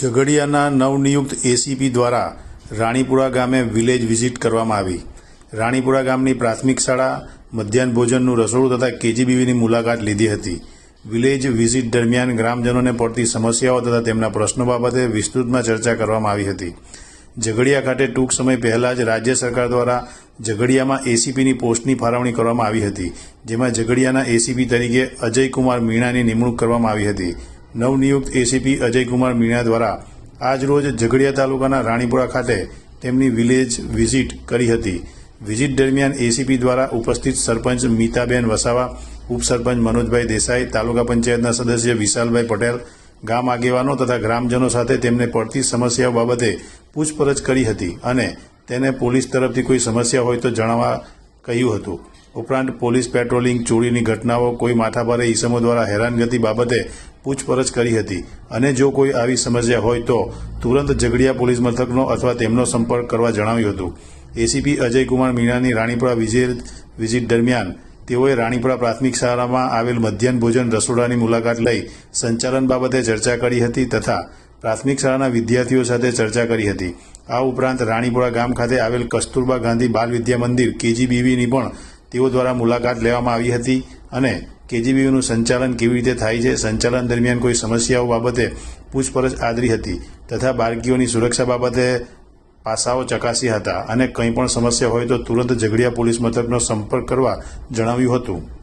ઝઘડિયાના નવનિયુક્ત એસીપી દ્વારા રાણીપુરા ગામે વિલેજ વિઝિટ કરવામાં આવી. રાણીપુરા ગામની પ્રાથમિક શાળા, મધ્યાહન ભોજનનું રસોડું તથા કેજીબીવીની મુલાકાત લીધી હતી. વિલેજ વિઝિટ દરમિયાન ગ્રામજનોને પડતી સમસ્યાઓ તથા તેમના પ્રશ્નો બાબતે વિસ્તૃતમાં ચર્ચા કરવામાં આવી હતી. ઝઘડિયા ખાતે ટૂંક સમય પહેલા જ રાજ્ય સરકાર દ્વારા ઝઘડિયામાં એસીપીની પોસ્ટની ફાળવણી કરવામાં આવી હતી, જેમાં ઝઘડિયાના એસીપી તરીકે અજયકુમાર મીણાની નિમણૂક કરવામાં આવી હતી. નવનિયુક્ત એસીપી અજયકુમાર મીણા દ્વારા આજરોજ ઝઘડિયા તાલુકાના રાણીપુરા ખાતે તેમની વિલેજ વિઝિટ કરી હતી. વિઝિટ દરમિયાન એસીપી દ્વારા ઉપસ્થિત સરપંચ મીતાબેન વસાવા, ઉપસરપંચ મનોજભાઈ દેસાઈ, તાલુકા પંચાયતના સદસ્ય વિશાલભાઈ પટેલ, ગામ આગેવાનો તથા ગ્રામજનો સાથે તેમને પડતી સમસ્યાઓ બાબતે પૂછપરછ કરી હતી અને તેને પોલીસ તરફથી કોઈ સમસ્યા હોય તો જણાવવા કહ્યું હતું. ઉપરાંત પોલીસ પેટ્રોલિંગ ચોરીની ઘટનાઓ, કોઈ માથાભારે ઈસમો દ્વારા હેરાનગતિ બાબતે પૂછપરછ કરી હતી. અને જો કોઈ આવી સમસ્યા હોય તો તુરંત ઝઘડિયા પોલીસ મથકનો અથવા તેમનો સંપર્ક કરવા જણાવ્યું હતું. એસીપી અજયકુમાર મીણાની રાણીપુરા વિઝિટ દરમિયાન તેઓએ રાણીપુરા પ્રાથમિક શાળામાં આવેલ મધ્યાહન ભોજન રસોડાની મુલાકાત લઈ સંચાલન બાબતે ચર્ચા કરી હતી તથા પ્રાથમિક શાળાના વિદ્યાર્થીઓ સાથે ચર્ચા કરી હતી. આ ઉપરાંત રાણીપુરા ગામ ખાતે આવેલ કસ્તુરબા ગાંધી બાલ વિદ્યા મંદિર કેજીબીવીની પણ તેઓ દ્વારા મુલાકાત લેવામાં આવી હતી અને કેજીબીવીનું સંચાલન કેવી રીતે થાય છે? સંચાલન દરમિયાન કોઈ સમસ્યાઓ બાબતે પૂછપરછ આદરી હતી તથા બાળકીઓની સુરક્ષા બાબતે પાસાઓ ચકાસ્યા હતા અને કંઈ પણ સમસ્યા હોય તો તુરંત ઝઘડિયા પોલીસ મથકનો સંપર્ક કરવા જણાવ્યું હતું.